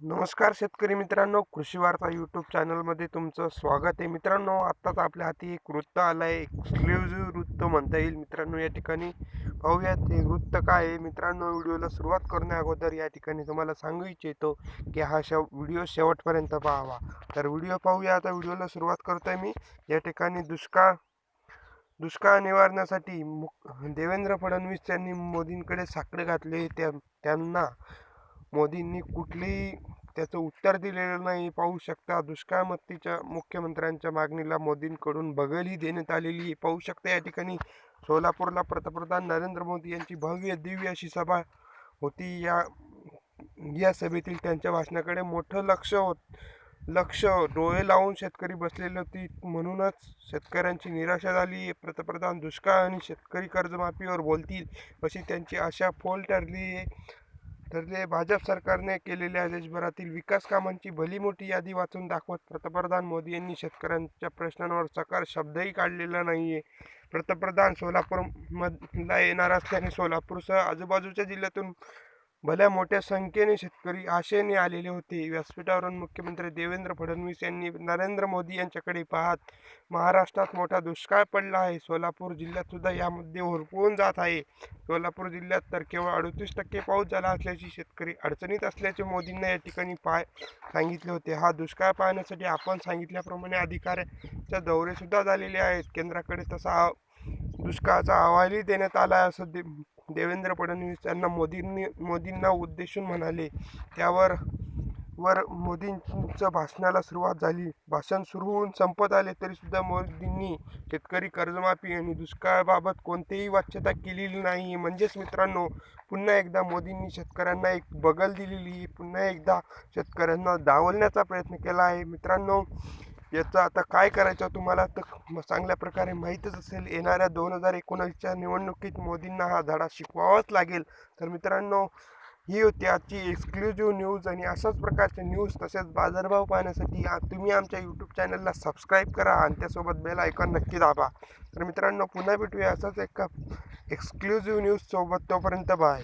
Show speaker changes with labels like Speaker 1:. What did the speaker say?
Speaker 1: नमस्कार शेतकरी मित्रांनो कृषी वार्ता यूट्यूब चॅनलमध्ये तुमचं स्वागत आहे. मित्रांनो आत्ताच आपल्या हाती एक वृत्त आलं आहे एक्सक्लुझिव्ह वृत्त म्हणता येईल. मित्रांनो या ठिकाणी पाहूयात ते वृत्त काय आहे. मित्रांनो व्हिडिओला सुरुवात करण्या अगोदर या ठिकाणी तुम्हाला सांगू इच्छितो की हा शेव व्हिडिओ शेवटपर्यंत पाहावा. तर व्हिडिओ पाहूया. आता व्हिडिओला सुरुवात करतो आहे मी. या ठिकाणी दुष्काळ दुष्काळ निवारण्यासाठी मु देवेंद्र फडणवीस यांनी मोदींकडे साकडे घातले. त्या त्यांना मोदींनी कुठलेही त्याचं उत्तर दिलेलं नाही. पाहू शकता दुष्काळमत्तीच्या मुख्यमंत्र्यांच्या मागणीला मोदींकडून बगलही देण्यात आलेली आहे. पाहू शकता या ठिकाणी सोलापूरला पंतप्रधान नरेंद्र मोदी यांची भव्य दिव्य अशी सभा होती. या या सभेतील त्यांच्या भाषणाकडे मोठं लक्ष होत लक्ष डोळे लावून शेतकरी बसलेले होती. म्हणूनच शेतकऱ्यांची निराशा झाली आहे. पंतप्रधान दुष्काळ आणि शेतकरी कर्जमाफीवर बोलतील अशी त्यांची आशा फोल ठरली आहे. ठरले भाजप सरकारने केलेल्या देशभरातील विकास कामांची भली मोठी यादी वाचून दाखवत पंतप्रधान मोदी यांनी शेतकऱ्यांच्या प्रश्नांवर सकार शब्दही काढलेला नाही आहे पंतप्रधान सोलापूरमधला येणार असल्याने सोलापूरसह आजूबाजूच्या जिल्ह्यातून भल्या मोठ्या संख्येने शेतकरी आशेने आलेले होते. व्यासपीठावरून मुख्यमंत्री देवेंद्र फडणवीस यांनी नरेंद्र मोदी यांच्याकडे पाहत महाराष्ट्रात मोठा दुष्काळ पडला आहे. सोलापूर जिल्ह्यात सुद्धा यामध्ये होरपळून जात आहे. सोलापूर जिल्ह्यात तर केवळ अडतीस टक्के पाऊस झाला असल्याची शेतकरी अडचणीत असल्याचे मोदींना या ठिकाणी पाय सांगितले होते. हा दुष्काळ पाहण्यासाठी आपण सांगितल्याप्रमाणे अधिकाऱ्याच्या दौरेसुद्धा झालेले आहेत. केंद्राकडे तसा दुष्काळाचा अहवालही देण्यात आला आहे असं दे देवेंद्र फडणवीस यांना मोदींनी मोदींना उद्देशून म्हणाले. त्यावर वर मोदींचं भाषणाला सुरुवात झाली. भाषण सुरू होऊन संपत आले तरीसुद्धा मोदींनी शेतकरी कर्जमाफी आणि दुष्काळाबाबत कोणतीही वाच्यता केलेली नाही. म्हणजेच मित्रांनो पुन्हा एकदा मोदींनी शेतकऱ्यांना एक बगल दिलेली आहे. पुन्हा एकदा शेतकऱ्यांना डावलण्याचा प्रयत्न केला आहे. मित्रांनो याचं आता काय करायचं तुम्हाला? तर चांगल्या प्रकारे माहीतच असेल येणाऱ्या दोन हजार एकोणावीसच्या निवडणुकीत मोदींना हा धडा शिकवावाच लागेल. तर मित्रांनो ही होती आजची एक्सक्लुझिव्ह न्यूज आणि अशाच प्रकारचे न्यूज तसेच बाजारभाव पाहण्यासाठी तुम्ही आमच्या यूट्यूब चॅनलला सबस्क्राईब करा आणि त्यासोबत बेल आयकॉन नक्की दाबा. तर मित्रांनो पुन्हा भेटूया असाच एका एक्सक्लुझिव्ह न्यूजसोबत तोपर्यंत बाय